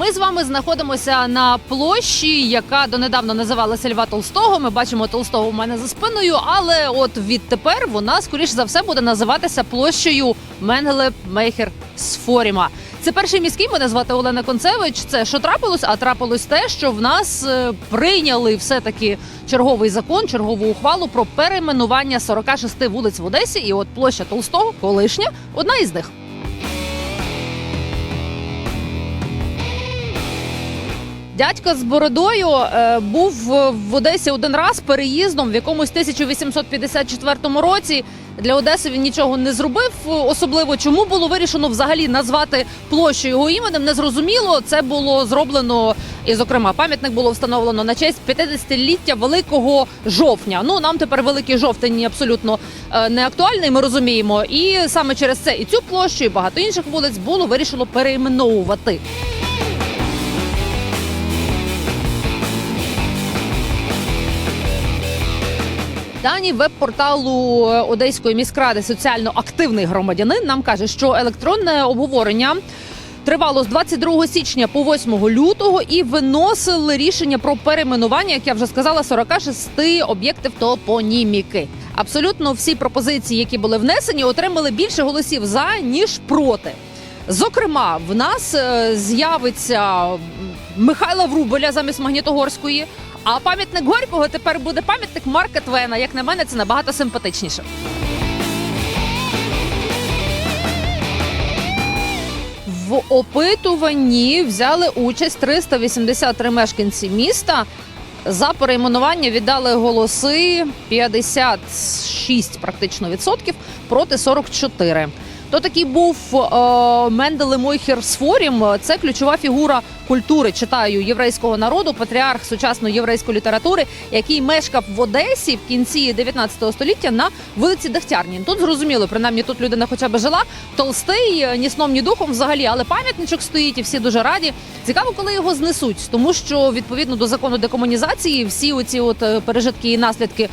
Ми з вами знаходимося на площі, яка донедавна називалася Льва Толстого. Ми бачимо Толстого у мене за спиною, але от відтепер вона скоріш за все буде називатися площею Менгеле Мейхер Сфоріма. Це перший міський. Мене звати Олена Концевич. Це що трапилось? А трапилось те, що в нас е, прийняли все таки черговий закон, чергову ухвалу про перейменування 46 вулиць в Одесі. І от площа Толстого, колишня, одна із них. Дядько з бородою е, був в Одесі один раз переїздом в якомусь 1854 році. Для Одеси він нічого не зробив. Особливо чому було вирішено взагалі назвати площу його іменем, не зрозуміло. Це було зроблено і, зокрема, пам'ятник було встановлено на честь 50-ліття Великого жовтня. Ну нам тепер великий жовтень абсолютно е, не актуальний. Ми розуміємо. І саме через це і цю площу, і багато інших вулиць було вирішено перейменовувати. Дані веб-порталу Одеської міськради соціально активний громадянин нам каже, що електронне обговорення тривало з 22 січня по 8 лютого і виносили рішення про перейменування, як я вже сказала, 46 об'єктів топоніміки. Абсолютно всі пропозиції, які були внесені, отримали більше голосів за ніж проти. Зокрема, в нас е, з'явиться Михайла Врубеля замість Магнітогорської. А пам'ятник Горького тепер буде пам'ятник Марка Твена. Як на мене, це набагато симпатичніше. В опитуванні взяли участь 383 мешканці міста. За перейменування віддали голоси 56 практично відсотків проти 44. То такий був е, Менделе Мойхер Сфорім. Це ключова фігура культури, читаю єврейського народу, патріарх сучасної єврейської літератури, який мешкав в Одесі в кінці 19 століття на вулиці Дегтярні. Тут зрозуміло, принаймні тут людина хоча б жила. Толстий е, ні сном, ні духом взагалі, але пам'ятничок стоїть, і всі дуже раді. Цікаво, коли його знесуть, тому що відповідно до закону декомунізації всі оці от е, пережитки і наслідки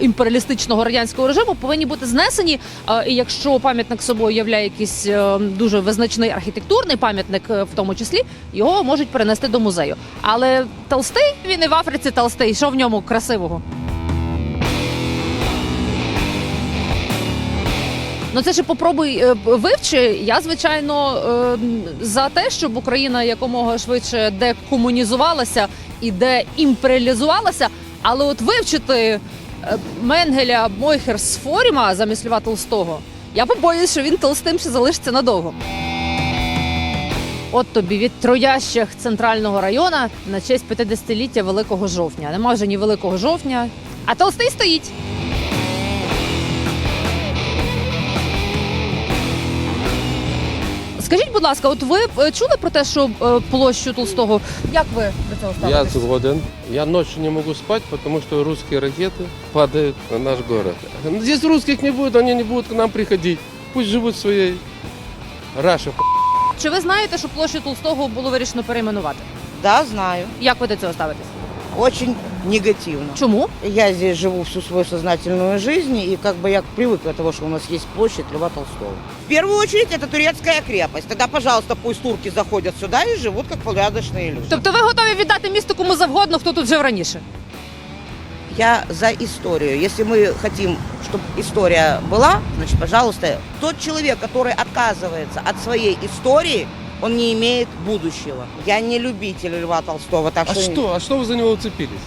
імперіалістичного радянського режиму повинні бути знесені. І якщо пам'ятник собою являє якийсь е, дуже визначний архітектурний пам'ятник, е, в тому числі його можуть перенести до музею. Але толстий він і в Африці толстий. Що в ньому красивого? Ну це ж попробуй е, вивчи. Я звичайно за те, щоб Україна якомога швидше декомунізувалася і деімперіалізувалася. Але от вивчити Менгеля Мойхер Сфоріма замість Льва Толстого, я побоююсь, що він толстим ще залишиться надовго. От тобі від троящих центрального району на честь 50-ліття Великого жовтня. Нема вже ні Великого жовтня, а толстий стоїть. Скажіть, будь ласка, от ви е, чули про те, що е, площу Толстого? Як ви до цього Я згоден. Я ночью не могу спать, потому что русские ракеты падают на наш город. Здесь русских не будет, они не будут к нам приходить. Пусть живут своей Раша. Чи ви знаєте, що площу Толстого було вирішено перейменувати? Да, знаю. Як ви до цього ставитесь? Очень негативно. Чому? Я здесь живу всю свою сознательную жизнь, и как бы я привыкла до того, что у нас есть площадь Льва Толстого. В первую очередь это турецкая крепость. Тогда, пожалуйста, пусть турки заходят сюда и живут как порядочные люди. Тобто ви готові віддати місту кому завгодно, хто тут жив раніше? Я за историю. Если мы хотим, чтобы история была, значит, пожалуйста, тот человек, который отказывается от своей истории, он не имеет будущего. Я не любитель Льва Толстого, так А что... что? А что вы за него уцепились?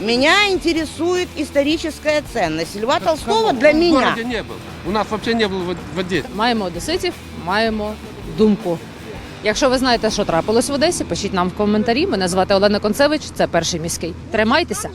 Меня интересует историческая ценность Льва Так Толстого кого? для Он в меня. городе не был. У нас вообще не был в в Одессе. Маємо одеситів, маємо думку. Якщо ви знаєте, що трапилось в Одесі, пишіть нам в коментарі. Мене звати Олена Концевич. Це перший міський. Тримайтеся.